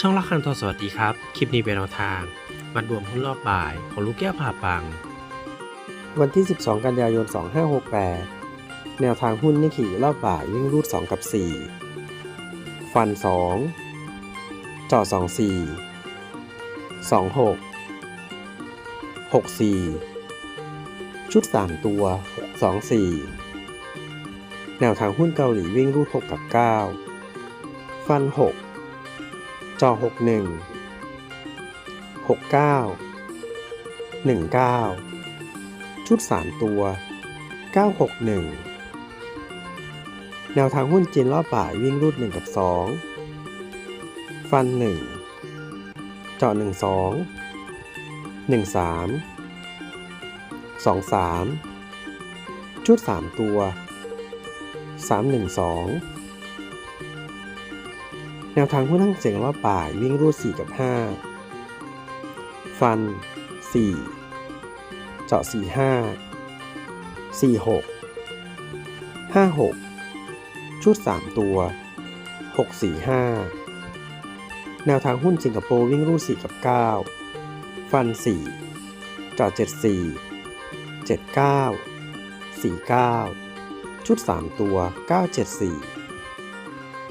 ช่องละคันทอสวัสดีครับ คลิปนี้เป็นแนวทาง มัดรวมหุ้นรอบบ่ายของลูกแก้วผ่าปัง วันที่ 12 กันยายน 2568 แนวทางหุ้นนิขี่รอบบ่ายวิ่งรูด 2 กับ 4 ฟัน 2 จ่อ 24 26 64 ชุด 3 ตัว 24 แนวทางหุ้นเกาหลีวิ่งรูด 6 กับ 9 ฟัน 6 จ่อ61 69 19ชุด3ตัว961แนวทางหุ้นจีนรอบบ่ายวิ่งรูด1กับ2ฟัน1เจาะ1 2 1 3 2 3ชุด3ตัว3 1 2 แนวทางหุ้นทั้งเสียงรอบบ่ายวิ่งรูด 4 กับ 5 ฟัน 4 เจาะ 4 5 4 6 5 6 ชุด 3 ตัว 6 4 5 แนวทางหุ้นสิงคโปร์วิ่งรูด 4 กับ 9 ฟัน 4 เจาะ 74 79 49 ชุด 3 ตัว 974